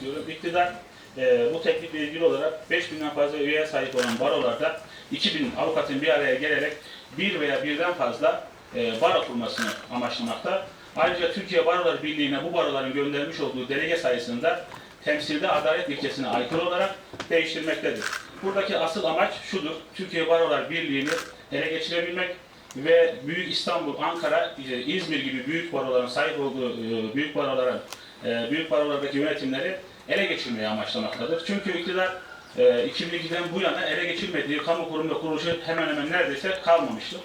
diyorum. İktidar e, bu teklifle ilgili olarak 5000'den fazla üyeye sahip olan barolarda 2000 avukatın bir araya gelerek bir veya birden fazla e, baro kurmasını amaçlamakta. Ayrıca Türkiye Barolar Birliği'ne bu baroların göndermiş olduğu delege sayısında temsilde adalet ilkesine aykırı olarak değiştirmektedir. Buradaki asıl amaç şudur. Türkiye Barolar Birliği'ni ele geçirebilmek ve Büyük İstanbul, Ankara, İzmir gibi büyük baroların sahip olduğu e, büyük baroların e, büyük barolardaki yönetimleri ele geçirmeyi amaçlamaktadır. Çünkü iktidar e, 2002'den bu yana ele geçirmediği kamu kurum ve kuruluşu hemen hemen neredeyse kalmamıştır.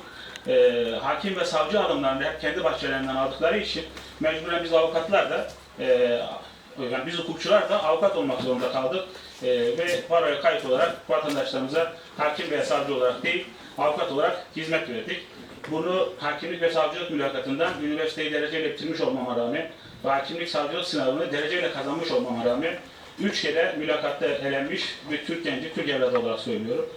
E, hakim ve savcı alımlarını hep kendi bahçelerinden aldıkları için mecburen biz avukatlar da e, yani biz hukukçular da avukat olmak zorunda kaldık E, ve baroya kayıt olarak vatandaşlarımıza hakim ve savcı olarak değil avukat olarak hizmet verdik. Bunu hakimlik ve savcılık mülakatından üniversiteyi dereceyle bitirmiş olmama rağmen ve hakimlik savcılık sınavını dereceyle kazanmış olmama rağmen üç kere mülakatta elenmiş bir Türk genci, Türk evladı olarak söylüyorum.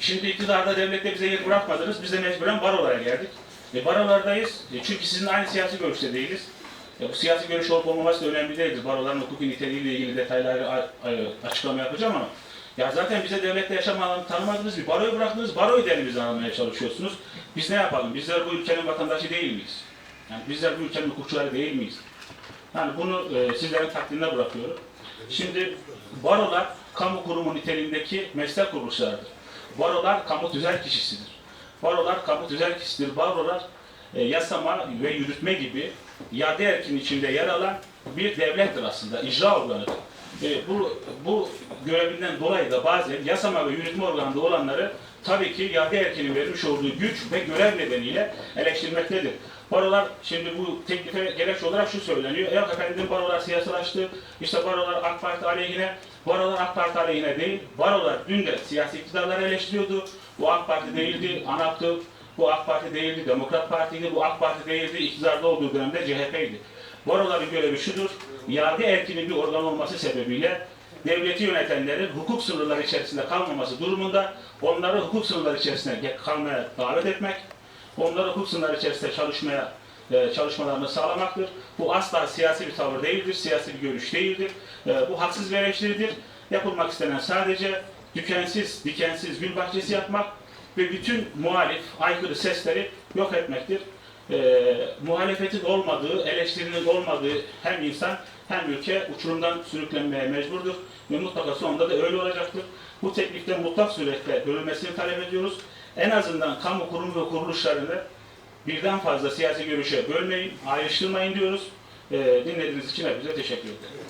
Şimdi iktidarda devlette bize yer bırakmadınız, biz de mecburen barolara geldik. E, barolardayız, e, çünkü sizin aynı siyasi görüşte değiliz. E, bu siyasi görüş olup olmaması da önemli değildir. Baroların hukuki niteliğiyle ilgili detayları açıklama yapacağım ama ya zaten bize devlette yaşam alanı tanımadınız, bir baroyu bıraktınız, baroyu da elimizden almaya çalışıyorsunuz. Biz ne yapalım? Bizler bu ülkenin vatandaşı değil miyiz? Yani bizler bu ülkenin hukukçuları değil miyiz? Yani bunu e, sizlerin takdirine bırakıyorum. Şimdi barolar kamu kurumu niteliğindeki meslek kuruluşlarıdır. Barolar kamu tüzel kişisidir. Barolar kamu tüzel kişisidir. Barolar e, yasama ve yürütme gibi iade erkin içinde yer alan bir devlettir aslında, icra organıdır. E, bu, bu görevinden dolayı da bazen yasama ve yürütme organında olanları tabii ki iade erkinin vermiş olduğu güç ve görev nedeniyle eleştirmektedir. Barolar şimdi bu teklife gereç olarak şu söyleniyor. Yok efendim barolar siyasalaştı. İşte barolar AK Parti aleyhine. Barolar AK Parti aleyhine değil. Barolar dün de siyasi iktidarları eleştiriyordu. Bu AK Parti değildi, ANAP'tı. Bu AK Parti değildi, Demokrat Parti'ydi. Bu AK Parti değildi, iktidarda olduğu dönemde CHP'ydi. Baroların görevi şudur. İade erkinin bir organ olması sebebiyle devleti yönetenlerin hukuk sınırları içerisinde kalmaması durumunda onları hukuk sınırları içerisinde kalmaya davet etmek, onları hukuk sınırları içerisinde çalışmaya e, çalışmalarını sağlamaktır. Bu asla siyasi bir tavır değildir, siyasi bir görüş değildir. E, bu haksız bir eleştiridir. Yapılmak istenen sadece tükensiz, dikensiz gül bahçesi yapmak ve bütün muhalif, aykırı sesleri yok etmektir. E, muhalefetin olmadığı, eleştirinin olmadığı hem insan hem ülke uçurumdan sürüklenmeye mecburdur ve mutlaka sonunda da öyle olacaktır. Bu teklifte mutlak suretle bölünmesini talep ediyoruz. En azından kamu kurum ve kuruluşlarını birden fazla siyasi görüşe bölmeyin, ayrıştırmayın diyoruz. E, dinlediğiniz için hepinize teşekkür ederim.